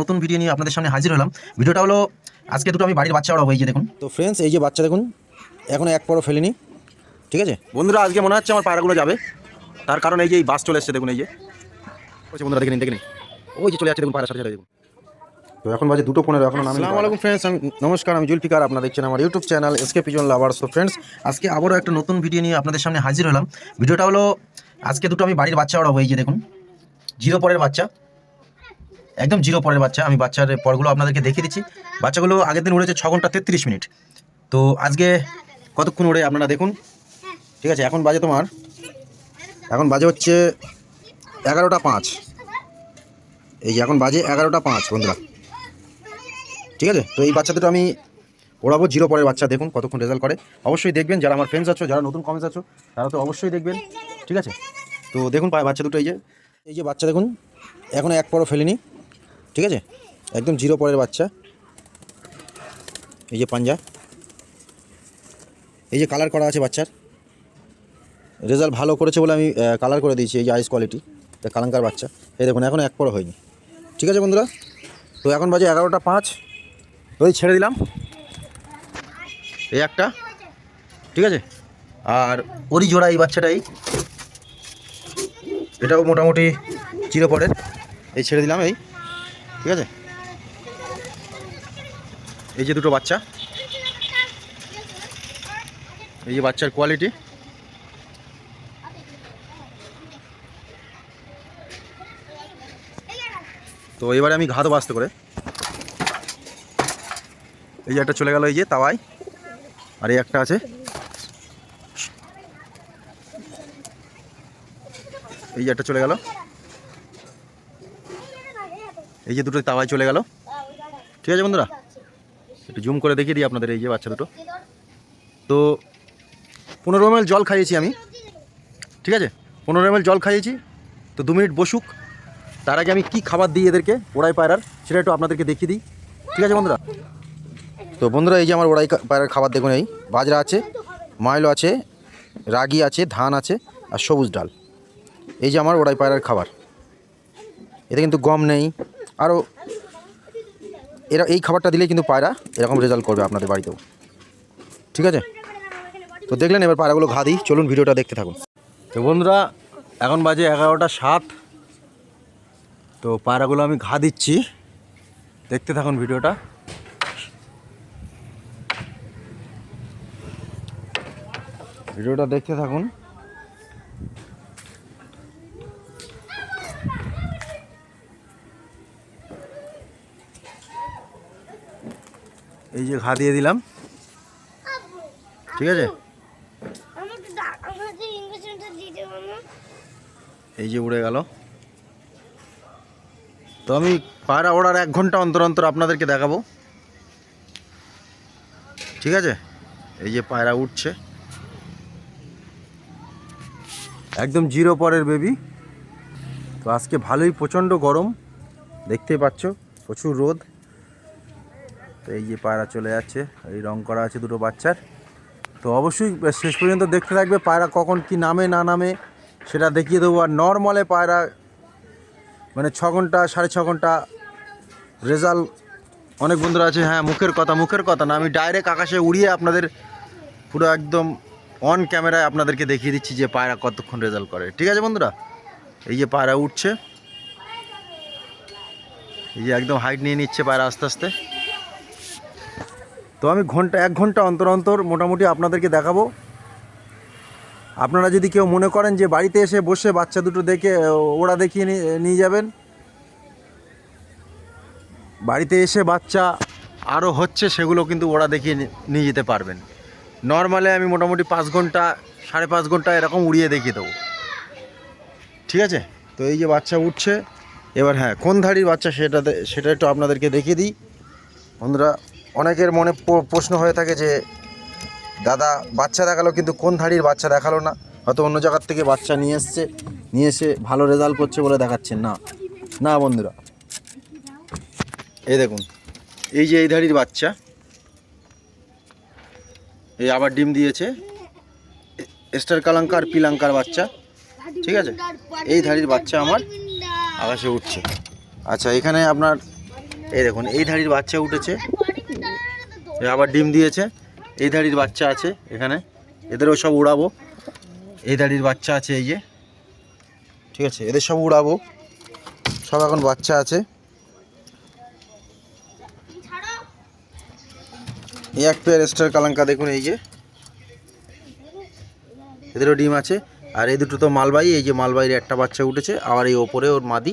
নতুন ভিডিও নিয়ে আপনাদের সামনে হাজির হলাম। ভিডিওটা হলো আজকে দুটো আমি বাড়ির বাচ্চা ওড়াবো এই যে দেখুন। তো ফ্রেন্ডস এই যে বাচ্চা দেখুন এখনও এক পরও ফেলেনি ঠিক আছে? বন্ধুরা আজকে মনে হচ্ছে আমার পায়রাগুলো যাবে। তার কারণ এই যে এই বাস চলে এসছে দেখুন এই যে। বন্ধুরা দেখে নিন দেখে নিন। ওই যে চলে যাচ্ছে দেখুন পায়রা সাথে দেখুন। তো এখন বাজে দুটো পনেরো এখন আমি আসসালামু আলাইকুম ফ্রেন্ডস নমস্কার আমি জুলফিকার আপনারা দেখছেন আমার YouTube channel SK pigeon lovers তো ফ্রেন্ডস আজকে আবারও একটা নতুন ভিডিও নিয়ে আপনাদের সামনে হাজির হলাম। ভিডিওটা হলো আজকে দুটো আমি বাড়ির বাচ্চা ওড়াবো এই যে দেখুন। জিরো পরের বাচ্চা। একদম জিরো পরের বাচ্চা। আমি বাচ্চার পরগুলো আপনাদেরকে দেখিয়ে দিচ্ছি। বাচ্চাগুলো আগের দিন উড়েছে ছ ঘণ্টা তেত্রিশ মিনিট। তো আজকে কতক্ষণ উড়ে আপনারা দেখুন। ঠিক আছে, এখন বাজে তোমার, এখন বাজে হচ্ছে এগারোটা পাঁচ। এই যে এখন বাজে এগারোটা পাঁচ বন্ধুরা। ঠিক আছে, তো এই বাচ্চা দুটো আমি ওড়াবো জিরো পরের বাচ্চা। দেখুন কতক্ষণ রেজাল্ট করে। অবশ্যই দেখবেন, যারা আমার ফ্রেন্ডস আছো, যারা নতুন কমেন্টস আছো, তারা তো অবশ্যই দেখবেন। ঠিক আছে, তো দেখুন বাচ্চা দুটো এই যে এই যে বাচ্চা দেখুন এখনও এক পরও ফেলেনি। ঠিক আছে? একদম জিরো পরের বাচ্চা। এই যে পাঞ্জা। এই যে কালার করা আছে বাচ্চার। রেজাল্ট ভালো করেছে বলে আমি কালার করে দিয়েছি, এই যে আইস কোয়ালিটি এটা কালাঙ্কার বাচ্চা। এই দেখুন, এখন এক পরও হয়নি। ঠিক আছে বন্ধুরা? তো এখন বাজে এগারোটা পাঁচ। ওই ছেড়ে দিলাম। এই একটা। ঠিক আছে? আর ওরই জোড়া এই বাচ্চাটাই। এটাও মোটামুটি চিরো পরের। এই ছেড়ে দিলাম, এই। ঠিক আছে? এই যে দুটো বাচ্চা। এই যে বাচ্চার কোয়ালিটি তো এবারে আমি ঘাতও বাঁচতে করে। এই যে একটা চলে গেল, এই যে তাওয়াই আর এই একটা আছে। এই যে একটা চলে গেল। এই যে দুটো তাওয়াই চলে গেল। ঠিক আছে বন্ধুরা? একটু জুম করে দেখিয়ে দিই আপনাদের এই যে বাচ্চা দুটো। তো পনেরো এম জল খাইয়েছি আমি। ঠিক আছে? পনেরো এম জল খাইয়েছি। তো দু মিনিট বসুক। তার আগে আমি কি খাবার দিই এদেরকে? ওড়াই পায়রার। সেটা একটু আপনাদেরকে দেখিয়ে দিই। ঠিক আছে বন্ধুরা? তো বন্ধুরা, এই যে আমার ওড়াই পায়রার খাবার দেখুন এই। বাজরা আছে মাইলো আছে, রাগি আছে, ধান আছে আর সবুজ ডাল। এই যে আমার ওড়াই পায়রার খাবার। এতে কিন্তু গম নেই। আরও এরা এই খাবারটা দিলেই কিন্তু পায়রা এরকম রেজাল্ট করবে আপনাদের বাড়িতেও। ঠিক আছে? তো দেখলেন, এবার পায়রাগুলো ঘা দিই। চলুন ভিডিওটা দেখতে থাকুন। তো বন্ধুরা, এখন বাজে এগারোটা সাত। তো পায়রাগুলো আমি ঘা দিচ্ছি। দেখতে থাকুন ভিডিওটা। ভিডিওটা দেখতে থাকুন। এই যে ঘা দিয়ে দিলাম। ঠিক আছে? এই যে উড়ে গেল। তো আমি পায়রা ওড়ার এক ঘণ্টা অন্তর অন্তর আপনাদেরকে দেখাবো। ঠিক আছে? এই যে পায়রা উঠছে একদম জিরো পরের বেবি তো আজকে ভালোই প্রচণ্ড গরম। দেখতেই পাচ্ছ প্রচুর রোদ। তো এই যে পায়রা চলে যাচ্ছে, এই রং করা আছে দুটো বাচ্চার। তো অবশ্যই শেষ পর্যন্ত দেখতে থাকবে পায়রা কখন কি নামে, না নামে, সেটা দেখিয়ে দেবো। আর নর্মালে পায়রা মানে ছ ঘণ্টা, সাড়ে ছ ঘণ্টা রেজাল্ট অনেক বন্ধুরা আছে হ্যাঁ মুখের কথা মুখের কথা না, আমি ডাইরেক্ট আকাশে উড়িয়ে আপনাদের পুরো একদম অন ক্যামেরায় আপনাদেরকে দেখিয়ে দিচ্ছি যে পায়রা কতক্ষণ রেজাল্ট করে। ঠিক আছে বন্ধুরা? এই যে পায়রা উঠছে। এই যে একদম হাইট নিয়ে নিচ্ছে পায়রা আস্তে আস্তে। তো আমি ঘণ্টা, এক ঘণ্টা অন্তর অন্তর মোটামুটি আপনাদেরকে দেখাবো। আপনারা যদি কেউ মনে করেন যে বাড়িতে এসে বসে বাচ্চা দুটো দেখে, ওরা দেখিয়ে নিয়ে- যাবেন। বাড়িতে এসে বাচ্চা আরও হচ্ছে, সেগুলো কিন্তু ওরা দেখিয়ে নিয়ে যেতে পারবেন। নর্মালে আমি মোটামুটি পাঁচ ঘণ্টা, সাড়ে পাঁচ ঘণ্টা এরকম উড়িয়ে দেখিয়ে দেবো। ঠিক আছে? তো এই যে বাচ্চা উঠছে, এবার হ্যাঁ কোন ধাড়ির বাচ্চা সেটা দে- সেটা একটু আপনাদেরকে দেখিয়ে দিই। বন্ধুরা অনেকের মনে প্রশ্ন হয়ে থাকে যে, দাদা, বাচ্চা দেখাল কিন্তু কোন ধাড়ির বাচ্চা দেখাল না? হয়তো অন্য জায়গার থেকে বাচ্চা নিয়ে এসছে, নিয়ে এসে ভালো রেজাল্ট করছে বলে দেখাচ্ছেন। না না বন্ধুরা। এই দেখুন, এই যে এই ধাড়ির বাচ্চা, এই আবার ডিম দিয়েছে স্টার কালাঙ্কার, পিলাঙ্কার বাচ্চা, ঠিক আছে? এই ধাড়ির বাচ্চা আমার আকাশে উঠছে। আচ্ছা এখানে আপনার, এই দেখুন, এই ধাড়ির বাচ্চা উঠেছে। আবার ডিম দিয়েছে। এই ধাড়ির বাচ্চা আছে এখানে। এদেরও সব উড়াবো। এই ধাড়ির বাচ্চা আছে, এই যে। ঠিক আছে, এদের সব উড়াবো। সব এখন বাচ্চা আছে। এই এক পেয়ার স্টার কালাঙ্কা দেখুন, এই যে। এদেরও ডিম আছে। আর এই দুটো তো মালবাই এই যে মালবাইয়ের একটা বাচ্চা উঠেছে। আবার এই ওপরে ওর মাদি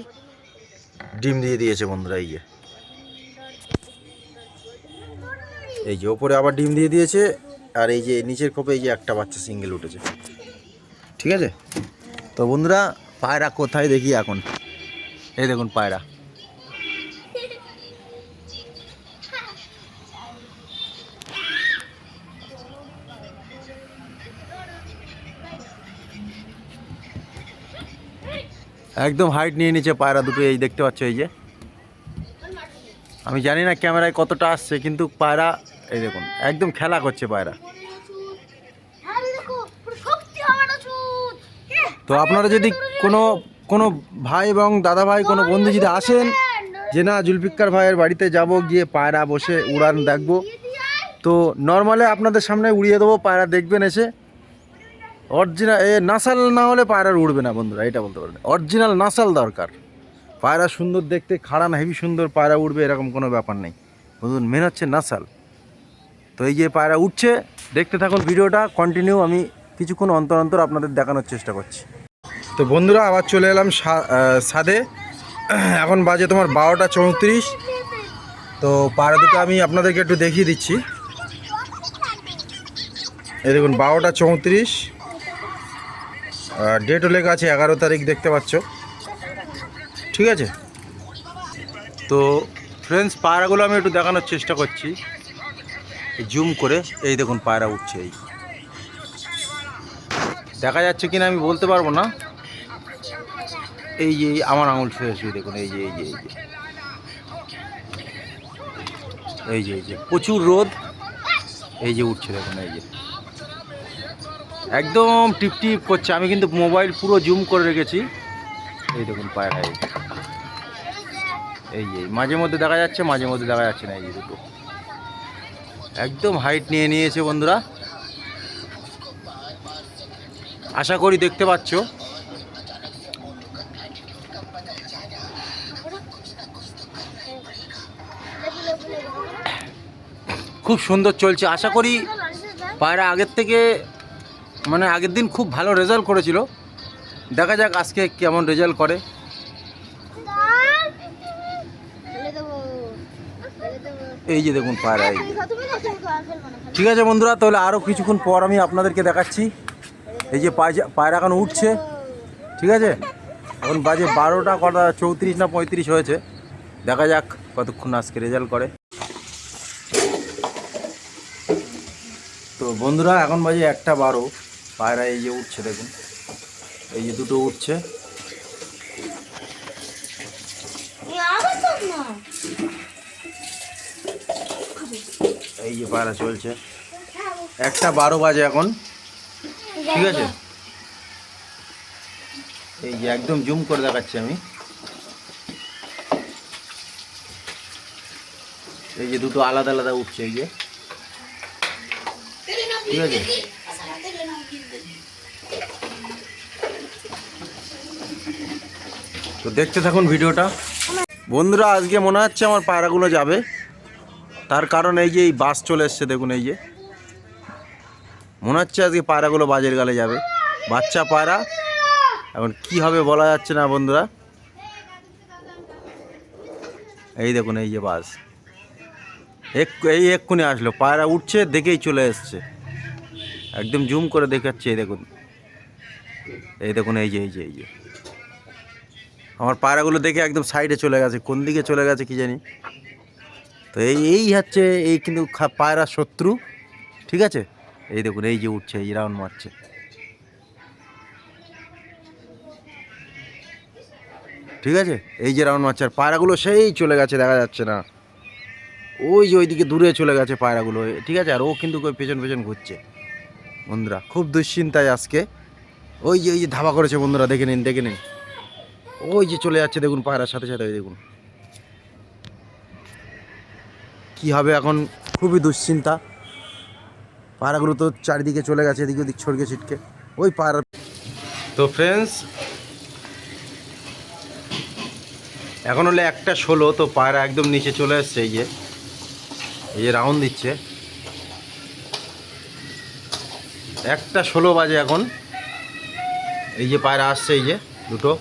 ডিম দিয়ে দিয়েছে বন্ধুরা, এই যে। এই যে ওপরে আবার ডিম দিয়ে দিয়েছে, আর এই যে নিচের খোপে এই যে একটা বাচ্চা সিঙ্গেল উঠেছে। ঠিক আছে? তো বন্ধুরা, পায়রা কোথায় দেখি এখন? এই দেখুন পায়রা। একদম হাইট নিয়ে নিচে পায়রা দুটো, এই দেখতে পাচ্ছ এই যে। আমি জানি না ক্যামেরায় কতটা আসছে, কিন্তু পায়রা এই দেখুন, একদম খেলা করছে পায়রা তো আপনারা যদি কোনো কোনো ভাই এবং দাদা ভাই কোনো বন্ধু যদি আসেন, যে না জুলফিকার ভাইয়ের বাড়িতে যাব, গিয়ে পায়রা বসে উড়ান দেখব। তো নর্মালে আপনাদের সামনে উড়িয়ে দেবো, পায়রা দেখবেন এসে। অরিজিনাল, এ নাসাল না হলে পায়রার উড়বে না বন্ধুরা, এটা বলতে পারেন অরিজিনাল নাসাল দরকার। পায়রা সুন্দর দেখতে খাড়ান হেভি সুন্দর পায়রা উড়বে, এরকম কোনো ব্যাপার নেই। বুঝুন মেন হচ্ছে নাসাল। তো এই যে পায়রা উঠছে দেখতে থাকুন ভিডিওটা কন্টিনিউ আমি কিছুক্ষণ অন্তর অন্তর আপনাদের দেখানোর চেষ্টা করছি। তো বন্ধুরা আবার চলে এলাম সা- আহ, এখন বাজে তোমার বারোটা চৌত্রিশ। তো পায়রা দুটো আমি আপনাদেরকে একটু দেখিয়ে দিচ্ছি। এই দেখুন বারোটা চৌত্রিশ। ডেটও লেখা আছে এগারো তারিখ দেখতে পাচ্ছ। ঠিক আছে? তো ফ্রেন্ডস পায়রাগুলো আমি একটু দেখানোর চেষ্টা করছি। জুম করে এই দেখুন পায়রা উঠছে এই। দেখা যাচ্ছে কিনা আমি বলতে পারব না। এই যে আমার আঙুল ছুঁয়ে ছুঁয়ে দেখুন, এই যে এই যে এই যে। এই যে এই যে, প্রচুর রোদ। এই যে উঠছে দেখুন, এই যে। একদম টিপ টিপ করছে, আমি কিন্তু মোবাইল পুরো জুম করে রেখেছি। এই দেখুন পায়রা এই। এই যে মাঝে মধ্যে দেখা যাচ্ছে, মাঝে মধ্যে দেখা যাচ্ছে না এই যে দুটো। একদম হাইট নিয়ে নিয়েছে বন্ধুরা। আশা করি দেখতে পাচ্ছ। খুব সুন্দর চলছে। আশা করি পায়রা আগের থেকে মানে আগের দিন খুব ভালো রেজাল্ট করেছিল। দেখা যাক আজকে কেমন রেজাল্ট করে ফেলে দেবো ফেলে দেবো এই যে দেখুন পায়রা এই ঠিক আছে বন্ধুরা তাহলে আরও কিছুক্ষণ পর আমি আপনাদেরকে দেখাচ্ছি। এই যে পায়রা এখন উঠছে। ঠিক আছে? এখন বাজে বারোটা কটা চৌত্রিশ না পঁয়ত্রিশ হয়েছে। দেখা যাক কতক্ষণ আজকে রেজাল্ট করে। তো বন্ধুরা এখন বাজে একটা বারো। পায়রা এই যে উঠছে দেখুন। এই যে দুটো উঠছে। এই যে পায়রা চলছে। একটা বারো বাজে এখন। ঠিক আছে? এই যে একদম জুম করে দেখাচ্ছি আমি। এই যে দুটো আলাদা আলাদা উঠছে, এই যে। ঠিক আছে? তো দেখতে থাকুন ভিডিওটা। বন্ধুরা, আজকে মনে হচ্ছে আমার পায়রাগুলো যাবে। তার কারণ এই যে এই বাস চলে এসছে, দেখুন এই যে। মনে হচ্ছে আজকে পায়রাগুলো বাজের গালে যাবে। বাচ্চা পায়রা, এখন কি হবে বলা যাচ্ছে না বন্ধুরা। এই দেখুন, এই যে বাস। এক, এই এক্ষুনি আসলো। পায়রা উঠছে, দেখেই চলে এসছে। একদম জুম করে দেখাচ্ছে, এই দেখুন। এই দেখুন, এই যে এই যে এই যে। আমার পায়রাগুলো দেখে একদম সাইডে চলে গেছে। কোন দিকে চলে গেছে, কি জানি। তো এই এই হচ্ছে, এই কিন্তু খা- পায়রা শত্রু, ঠিক আছে? এই দেখুন, এই যে উঠছে, এই রাউন্ড মারছে। ঠিক আছে? এই যে রাউন্ড মারছে, আর পায়রাগুলো সেই চলে গেছে, দেখা যাচ্ছে না। ওই যে ওইদিকে দূরে চলে গেছে পায়রাগুলো, ঠিক আছে? আর ও কিন্তু পেছন পেছন ঘুরছে, বন্ধুরা। খুব দুশ্চিন্তায় আজকে। ওই যে ওই যে ধাবা করেছে বন্ধুরা, দেখে নিন দেখে নিন। ওই যে চলে যাচ্ছে, দেখুন, পায়রার সাথে সাথে, ওই দেখুন। কি হবে এখন? খুবই দুশ্চিন্তা। পায়রাগুলো তো চারিদিকে চলে গেছে, এদিকে ওদিক ছড়কে ছিটকে। ওই পায়রা তো ফ্রেন্ডস এখন হলে একটা ষোলো, তো পায়রা একদম নিচে চলে এসছে এই যে। এই যে রাউন্ড দিচ্ছে। একটা ষোলো বাজে এখন। এই যে পায়রা আসছে, এই যে দুটো।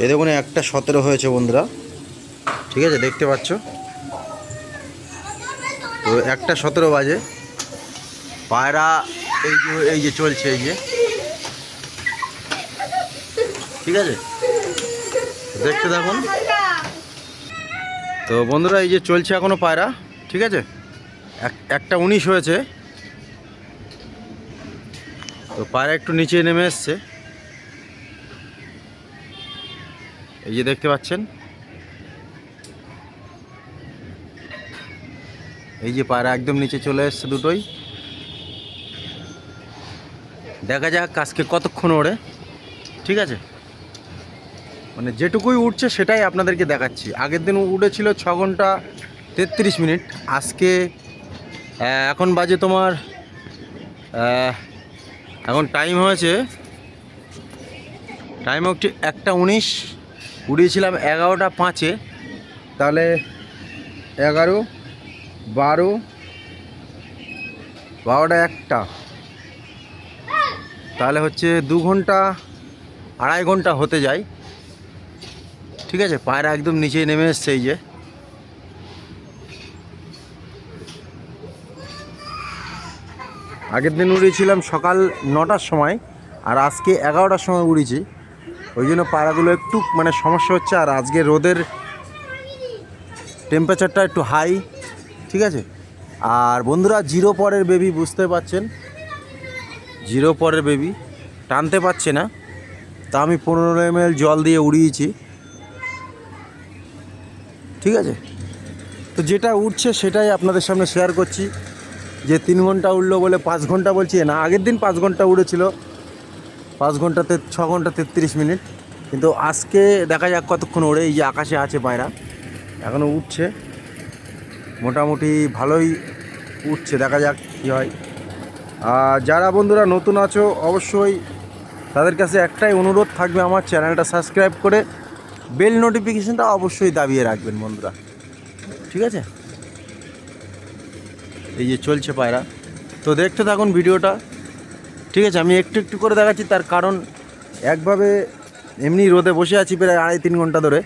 এ দেখুন, একটা সতেরো হয়েছে বন্ধুরা। ঠিক আছে, দেখতে পাচ্ছ? তো একটা সতেরো বাজে। পায়রা, এই যে এই যে চলছে, এই যে। ঠিক আছে? দেখতে থাকুন। তো বন্ধুরা, এই যে চলছে এখনও পায়রা। ঠিক আছে? এক- একটা উনিশ হয়েছে। তো পায়রা একটু নিচে নেমে এসছে। এই যে দেখতে পাচ্ছেন? এই যে পায়রা একদম নিচে চলে এসছে দুটোই। দেখা যাক আজকে কতক্ষণ ওড়ে। ঠিক আছে? মানে যেটুকুই উঠছে সেটাই আপনাদেরকে দেখাচ্ছি। আগের দিন উঠেছিল ছ ঘণ্টা তেত্রিশ মিনিট। আজকে এখন বাজে তোমার এখন টাইম হয়েছে টাইম হচ্ছে একটা উনিশ। উড়িয়েছিলাম এগারোটা পাঁচে, তাহলে এগারো, বারো, বারোটা একটা। তাহলে হচ্ছে দু ঘণ্টা, আড়াই ঘণ্টা হতে যায়। ঠিক আছে, পায়রা একদম নিচে নেমে এসছে এই যে। আগের দিন উড়িয়েছিলাম সকাল নটার সময়, আর আজকে এগারোটার সময় উড়িয়েছি। ওই জন্য পাড়াগুলো একটু মানে সমস্যা হচ্ছে, আর আজকে রোদের টেম্পারেচারটা একটু হাই ঠিক আছে? আর বন্ধুরা জিরো পরের বেবি বুঝতে পারছেন জিরো পরের বেবি টানতে পারছে না। তা আমি পনেরো এম জল দিয়ে উড়িয়েছি। ঠিক আছে? তো যেটা উঠছে সেটাই আপনাদের সামনে শেয়ার করছি। যে তিন ঘণ্টা উঠল বলে পাঁচ ঘণ্টা বলছি, না, আগের দিন পাঁচ ঘণ্টা উড়েছিল। পাঁচ ঘন্টাতে ছ ঘণ্টা তেত্রিশ মিনিট। কিন্তু আজকে দেখা যাক কতক্ষণ ওড়ে, এই যে আকাশে আছে পায়রা। এখনও উঠছে। মোটামুটি ভালোই উঠছে, দেখা যাক কী হয়। আর যারা বন্ধুরা নতুন আছো, অবশ্যই তাদের কাছে একটাই অনুরোধ থাকবে আমার চ্যানেলটা সাবস্ক্রাইব করে বেল নোটিফিকেশানটা অবশ্যই দাবিয়ে রাখবেন বন্ধুরা। ঠিক আছে? এই যে চলছে পায়রা। তো দেখতে থাকুন ভিডিওটা। ঠিক আছে, আমি একটু একটু করে দেখাচ্ছি তার কারণ একভাবে এমনি রোদে বসে আছি প্রায় আড়াই তিন ঘণ্টা ধরে।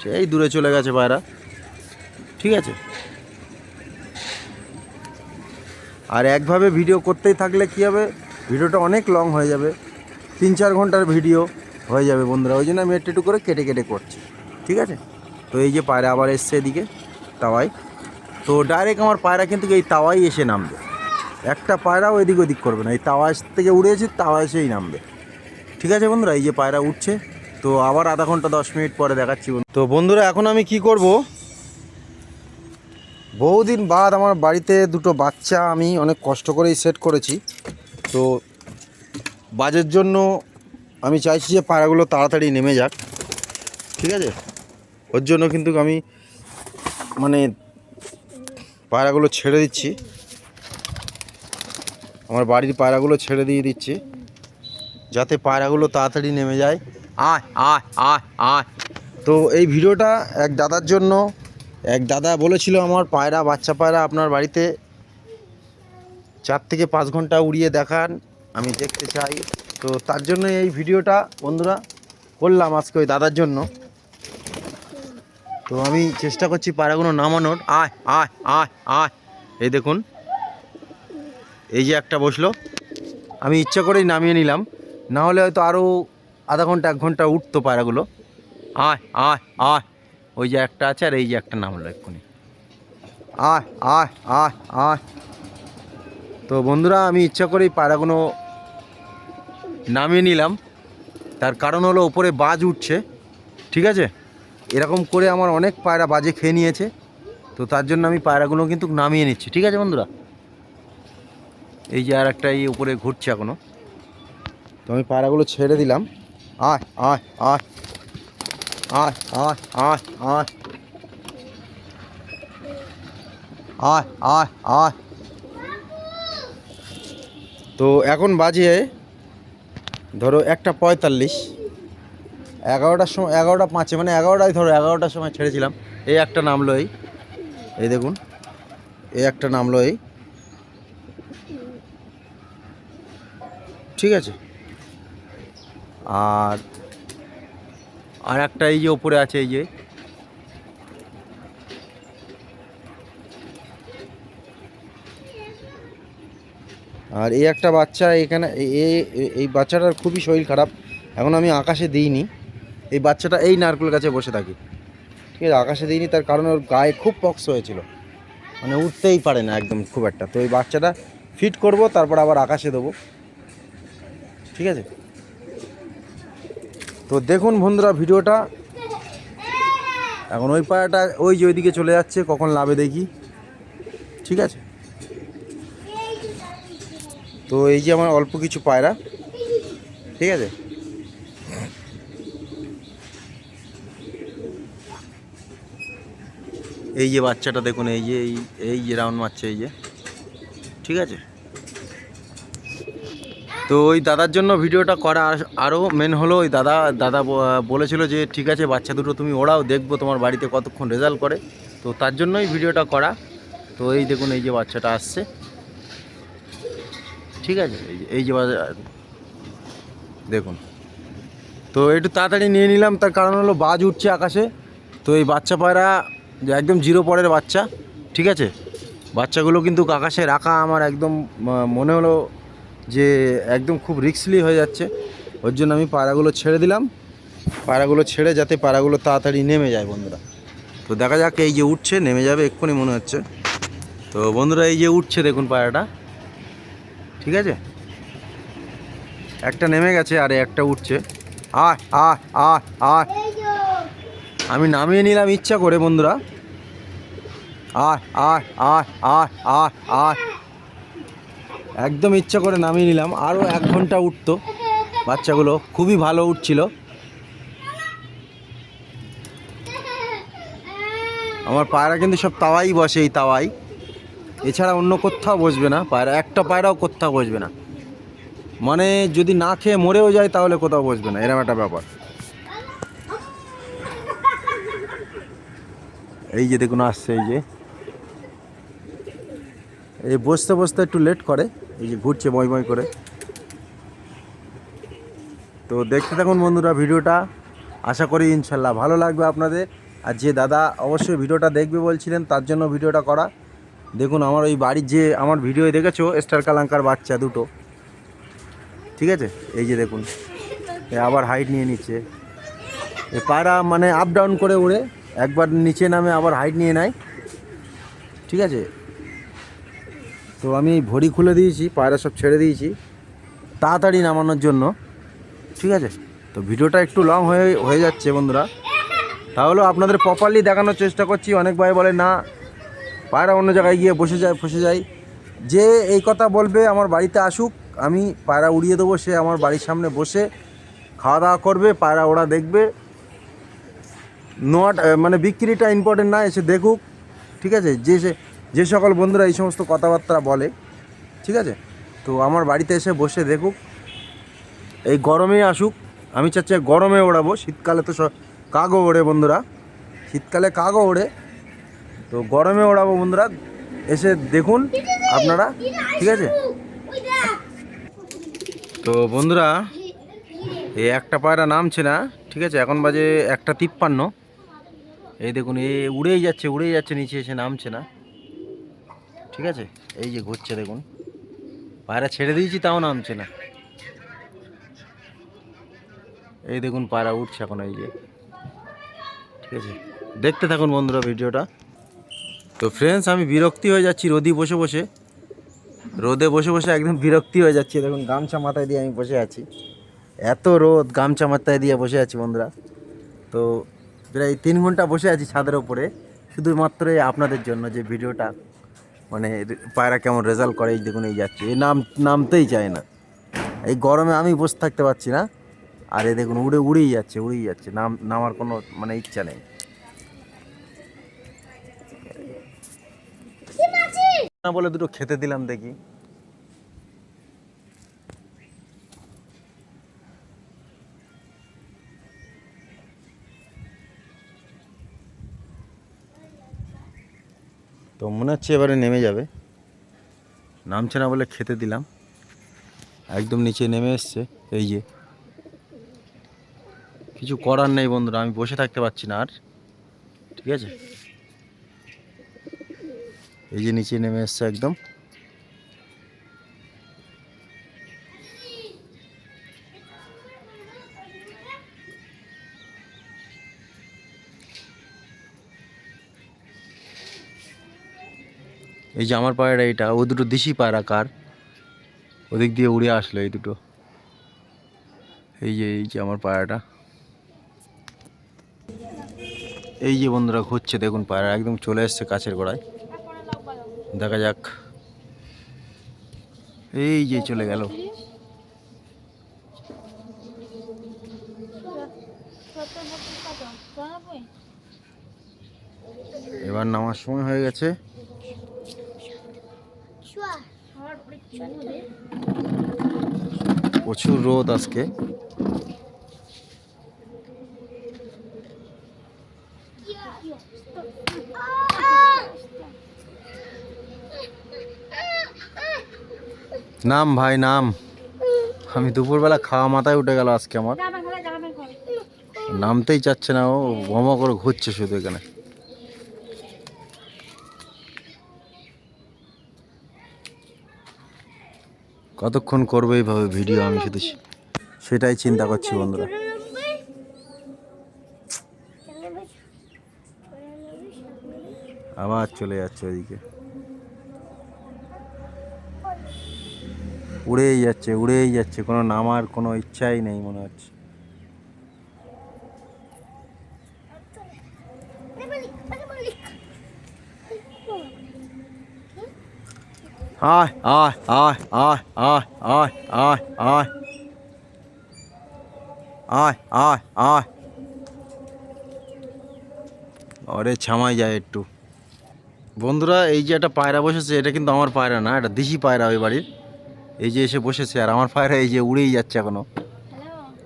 সেই দূরে চলে গেছে পায়রা ঠিক আছে। আর একভাবে ভিডিও করতেই থাকলে কী হবে? ভিডিওটা অনেক লং হয়ে যাবে। তিন চার ঘণ্টার ভিডিও হয়ে যাবে বন্ধুরা। ওই জন্য আমি একটু একটু করে কেটে কেটে করছি। ঠিক আছে? তো এই যে পায়রা আবার এসছে এদিকে তাওয়াই তো ডাইরেক্ট আমার পায়রা কিন্তু এই তাওয়াই এসে নামবে। একটা পায়রাও এদিক ওদিক করবে না। এই তাওয়া থেকে উড়েছে তাওয়া নামবে। ঠিক আছে বন্ধুরা? এই যে পায়রা উঠছে, তো আবার আধা ঘণ্টা দশ মিনিট পরে দেখাচ্ছি। তো বন্ধুরা, এখন আমি কি করব? বহুদিন বাদ আমার বাড়িতে দুটো বাচ্চা আমি অনেক কষ্ট করেই সেট করেছি। তো বাজের জন্য আমি চাইছি যে পায়রাগুলো তাড়াতাড়ি নেমে যাক। ঠিক আছে? ওর জন্য কিন্তু আমি মানে পায়রাগুলো ছেড়ে দিচ্ছি। আমার বাড়ির পায়রাগুলো ছেড়ে দিয়ে দিচ্ছি। যাতে পায়রাগুলো তাড়াতাড়ি নেমে যায়। আয় আয় আয় আয়। তো এই ভিডিওটা এক দাদার জন্য। এক দাদা বলেছিল আমার পায়রা বাচ্চা পায়রা আপনার বাড়িতে চার থেকে পাঁচ ঘণ্টা উড়িয়ে দেখান আমি দেখতে চাই। তো তার জন্য এই ভিডিওটা বন্ধুরা করলাম আজকে ওই দাদার জন্য। তো আমি চেষ্টা করছি পায়রাগুলো নামানোর। আয় আয় আয় আয়। এই দেখুন এই যে একটা বসল। আমি ইচ্ছা করেই নামিয়ে নিলাম। না হলে হয়তো আরও আধা ঘণ্টা, এক ঘণ্টা উঠতো পায়রাগুলো। আয় আয় আয়। ওই যে একটা আছে আর এই যে একটা নামলো এক্ষুনি। আয় আয় আয় আয়। তো বন্ধুরা, আমি ইচ্ছা করেই পায়রাগুলো নামিয়ে নিলাম। তার কারণ হলো ওপরে বাজ উঠছে। ঠিক আছে? এরকম করে আমার অনেক পায়রা বাজে খেয়ে নিয়েছে। তো তার জন্য আমি পায়রাগুলো কিন্তু নামিয়ে নিচ্ছি। ঠিক আছে বন্ধুরা? এই যে আর একটা এই উপরে ঘুরছে এখনও। তো আমি পায়রাগুলো ছেড়ে দিলাম। আয় আয় আয় আয় আয় আয় আয়। আয় আয় আয়। তো এখন বাজে ধরো একটা পঁয়তাল্লিশ। এগারোটার সময়, এগারোটা পাঁচে মানে এগারোটায় ধরো এগারোটার সময় ছেড়েছিলাম। এই একটা নামলো এই। এই দেখুন, এই একটা নামলো এই। ঠিক আছে? আর আর একটা এই যে উপরে আছে এই যে। আর এই একটা বাচ্চা এখানে এই বাচ্চাটার খুবই শরীর খারাপ। এখন আমি আকাশে দিইনি। এই বাচ্চাটা এই নারকেল গাছে বসে থাকি। ঠিক আছে, আকাশে দিইনি, তার কারণ ওর গায়ে খুব পক্স হয়েছিল। মানে উঠতেই পারে না একদম খুব একটা। তো এই বাচ্চাটা ফিট করব, তারপর আবার আকাশে দেবো। ঠিক আছে? তো দেখুন বন্ধুরা ভিডিওটা। এখন ওই পায়াটা ওই যে ওইদিকে চলে যাচ্ছে, কখন লাভে দেখি। ঠিক আছে? তো এই যে আমার অল্প কিছু পায়রা। ঠিক আছে? এই যে বাচ্চাটা দেখুন, এই যে, এই এই যে রাউন্ড মারছে, এই যে। ঠিক আছে? তো ওই দাদার জন্য ভিডিওটা করা আরও মেন হলো ওই দাদা দাদা বলেছিল যে, ঠিক আছে, বাচ্চা দুটো তুমি ওড়াও, দেখব তোমার বাড়িতে কতক্ষণ রেজাল্ট করে। তো তার জন্যই ভিডিওটা করা। তো এই দেখুন, এই যে বাচ্চাটা আসছে। ঠিক আছে? এই যে- দেখুন। তো একটু তাড়াতাড়ি নিয়ে নিলাম, তার কারণ হলো বাজ উঠছে আকাশে। তো এই বাচ্চা পায়রা যে একদম জিরো পরের বাচ্চা, ঠিক আছে? বাচ্চাগুলো কিন্তু আকাশে রাখা আমার একদম মনে হলো যে একদম খুব রিক্সলি হয়ে যাচ্ছে। ওর জন্য আমি পায়রাগুলো ছেড়ে দিলাম। পায়রাগুলো ছেড়ে যাতে পাড়াগুলো তাড়াতাড়ি নেমে যায় বন্ধুরা। তো দেখা যাক এই যে উঠছে, নেমে যাবে এক্ষুনি মনে হচ্ছে। তো বন্ধুরা এই যে উঠছে দেখুন পায়রাটা ঠিক আছে? একটা নেমে গেছে আর একটা উঠছে। আয়। আমি নামিয়ে নিলাম ইচ্ছা করে বন্ধুরা। আয় আয় আয় আয় আয় আয়। একদম ইচ্ছা করে নামিয়ে নিলাম। আরও এক ঘণ্টা উঠতো। বাচ্চাগুলো খুবই ভালো উঠছিল। আমার পায়রা কিন্তু সব তাওয়াই বসে এই তাওয়াই। এছাড়া অন্য কোথাও বসবে না। পায়রা, একটা পায়রাও কোথাও বসবে না। মানে যদি না খেয়ে মরেও যায়, তাহলে কোথাও বসবে না। এরকম একটা ব্যাপার। এই যে দেখুন, আসছে এই যে। এই বসতে বসতে একটু লেট করে। এই যে ঘুরছে বই করে। তো দেখতে থাকুন বন্ধুরা ভিডিওটা। আশা করি ইনশাল্লাহ ভালো লাগবে আপনাদের। আর যে দাদা অবশ্যই ভিডিওটা দেখবে বলছিলেন, তার জন্য ভিডিওটা করা। দেখুন আমার ওই বাড়ির যে আমার ভিডিও দেখেছ, স্টার কালাঙ্কার বাচ্চা দুটো। ঠিক আছে? এই যে দেখুন আবার হাইট নিয়ে নিচ্ছে। এ পায়রা মানে আপ ডাউন করে উড়ে একবার নিচে নামে আবার হাইট নিয়ে নেয়। ঠিক আছে? তো আমি এই ভরি খুলে দিয়েছি, পায়রা সব ছেড়ে দিয়েছি। তাড়াতাড়ি নামানোর জন্য। ঠিক আছে? তো ভিডিওটা একটু লং হয়ে হয়ে যাচ্ছে বন্ধুরা। তাহলেও আপনাদের প্রপারলি দেখানোর চেষ্টা করছি। অনেক ভাই বলে, না, পায়রা অন্য জায়গায় গিয়ে বসে যায়, ফসে যায়। যে এই কথা বলবে, আমার বাড়িতে আসুক, আমি পায়রা উড়িয়ে দেবো। সে আমার বাড়ির সামনে বসে খাওয়া দাওয়া করবে, পায়রা ওরা দেখবে। নট মানে বিক্রিটা ইম্পর্টেন্ট না, এসে দেখুক। ঠিক আছে? যে সে- যে সকল বন্ধুরা এই সমস্ত কথাবার্তা বলে, ঠিক আছে? তো আমার বাড়িতে এসে বসে দেখুক, এই গরমে আসুক, আমি চাচ্ছি গরমে ওড়াবো, শীতকালে তো সব কাগো ওড়ে বন্ধুরা, শীতকালে কাগো ওড়ে, তো গরমে ওড়াবো বন্ধুরা, এসে দেখুন আপনারা, ঠিক আছে? তো বন্ধুরা এই একটা পায়রা নামছে না, ঠিক আছে? এখন বাজে একটা তিপ্পান্ন, এই দেখুন, এ উড়েই যাচ্ছে উড়েই যাচ্ছে, নিচে এসে নামছে না। ঠিক আছে? এই যে ঘুরছে দেখুন। পায়রা ছেড়ে দিয়েছি, তাও নামছে না। এই দেখুন, পায়রা উঠছে এখন এই যে। ঠিক আছে? দেখতে থাকুন বন্ধুরা ভিডিওটা। তো ফ্রেন্ডস আমি বিরক্তি হয়ে যাচ্ছি, রোদি বসে বসে। রোদে বসে বসে একদম বিরক্তি হয়ে যাচ্ছি। দেখুন, গামছা মাথায় দিয়ে আমি বসে আছি। এত রোদ, গামছা মাথায় দিয়ে বসে আছি বন্ধুরা। তো প্রায় তিন ঘণ্টা বসে আছি ছাদের ওপরে। শুধুমাত্র আপনাদের জন্য যে ভিডিওটা। মানে পায়রা কেমন রেজাল্ট করে এই দেখুন এই যাচ্ছে। এই নাম নামতেই চায় না। এই গরমে আমি বসে থাকতে পারছি না। আর এ দেখুন উড়ে উড়েই যাচ্ছে উড়েই যাচ্ছে। নাম নামার কোনো মানে ইচ্ছা নেই। না বলে দুটো খেতে দিলাম দেখি। তো মনে হচ্ছে এবারে নেমে যাবে। নামছে না বলে খেতে দিলাম। একদম নিচে নেমে এসছে, এই যে। কিছু করার নেই বন্ধুরা, আমি বসে থাকতে পারছি না আর। ঠিক আছে? এই যে নিচে নেমে এসছে একদম। এই যে আমার পায়রা এটা ও দুটো দেশি পায়রা কার? ওদিক দিয়ে উড়ে আসলো এই দুটো। এই যে এই যে আমার পায়রাটা এই যে বন্ধুরা ঘুরছে, দেখুন পায়রা একদম চলে এসছে কাছের গোড়ায়। দেখা যাক। এই যে চলে গেল। এবার নামার সময় হয়ে গেছে। প্রচুর রোদ আজকে। নাম ভাই নাম। আমি দুপুরবেলা খাওয়া মাথায় উঠে গেল আজকে আমার। নামতেই চাচ্ছে না ও ভমা করে ঘুরছে শুধু এখানে। কতক্ষণ করব এইভাবে ভিডিও আমি শুধু সেটাই চিন্তা করছি বন্ধুরা। আবার চলে যাচ্ছে ওইদিকে। উড়েই যাচ্ছে উড়েই যাচ্ছে। কোনো নামার কোনো ইচ্ছাই নেই মনে হচ্ছে। আয় আয় আয় আয় আয় আয় আয় আয় আয় আয় আয় ওরে ছামাই যায় একটু। বন্ধুরা এই যে একটা পায়রা বসেছে এটা কিন্তু আমার পায়রা না এটা দেশি পায়রা ওই বাড়ির। এই যে এসে বসেছে আর আমার পায়রা এই যে উড়েই যাচ্ছে এখনও।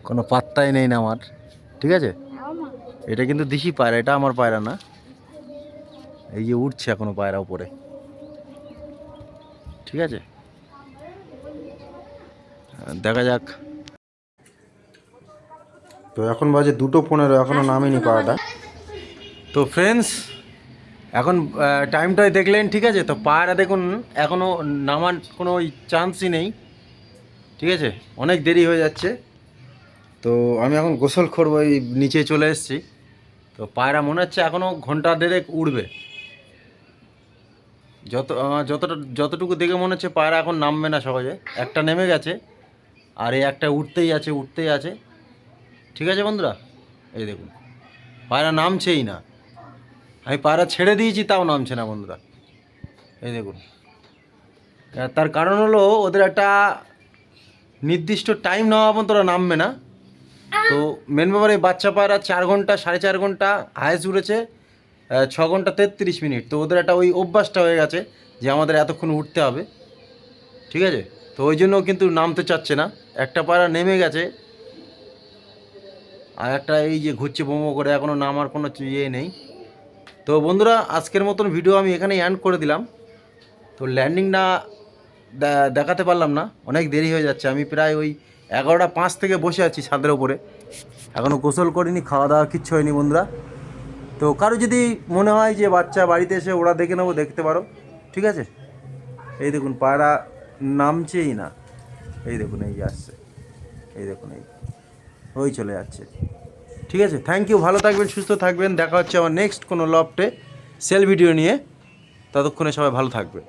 কোনো পাত্তাই নেই না আমার ঠিক আছে? এটা কিন্তু দেশি পায়রা এটা আমার পায়রা না। এই যে উঠছে এখনও পায়রা উপরে। ঠিক আছে? দেখা যাক। তো এখন বাজে দুটো পনেরো এখনও নামেনি পায়রাটা তো ফ্রেন্ডস এখন টাইমটাই দেখলেন ঠিক আছে? তো পায়রা দেখুন এখনও নামার কোনো চান্সই নেই ঠিক আছে? অনেক দেরি হয়ে যাচ্ছে। তো আমি এখন গোসল করব এই নিচে চলে এসেছি। তো পায়রা মনে হচ্ছে এখনও ঘণ্টা দেড়েক উড়বে। যত যতটা, যতটুকু দেখে মনে হচ্ছে পায়রা এখন নামবে না সহজে। একটা নেমে গেছে, আর এই একটা উঠতেই আছে উঠতেই আছে। ঠিক আছে বন্ধুরা? এই দেখুন, পায়রা নামছেই না। আমি পায়রা ছেড়ে দিয়েছি, তাও নামছে না বন্ধুরা। এই দেখুন। তার কারণ হলো, ওদের একটা নির্দিষ্ট টাইম নেওয়া পর্যন্ত ওরা নামবে না। তো মেন ব্যাপার বাচ্চা পায়রা চার ঘণ্টা, সাড়ে চার ঘণ্টা হায়েস্ট উড়েছে ছ ঘণ্টা তেত্রিশ মিনিট। তো ওদের একটা ওই অভ্যাসটা হয়ে গেছে যে আমাদের এতক্ষণ উঠতে হবে। ঠিক আছে? তো ওই জন্য কিন্তু নামতে চাচ্ছে না। একটা পায়রা নেমে গেছে। আর একটা এই যে ঘুরছে বোমো করে এখনও নামার কোনো ইয়ে নেই। তো বন্ধুরা, আজকের মতন ভিডিও আমি এখানে অ্যান্ড করে দিলাম। তো ল্যান্ডিংটা দেখাতে পারলাম না। অনেক দেরি হয়ে যাচ্ছে। আমি প্রায় ওই এগারোটা পাঁচ থেকে বসে আছি ছাদের ওপরে। এখনও গোসল করিনি, খাওয়া দাওয়া কিচ্ছু হয়নি বন্ধুরা। তো কারও যদি মনে হয় যে বাচ্চা বাড়িতে এসে ওরা দেখে নেব, দেখতে পারো, ঠিক আছে? এই দেখুন, পায়রা নামছেই না। এই দেখুন, এই যে আসছে। এই দেখুন, এই ওই চলে যাচ্ছে। ঠিক আছে? থ্যাংক ইউ ভালো থাকবেন, সুস্থ থাকবেন। দেখা হচ্ছে আমার নেক্সট কোনো লফটে সেল ভিডিও নিয়ে। ততক্ষণে সবাই ভালো থাকবে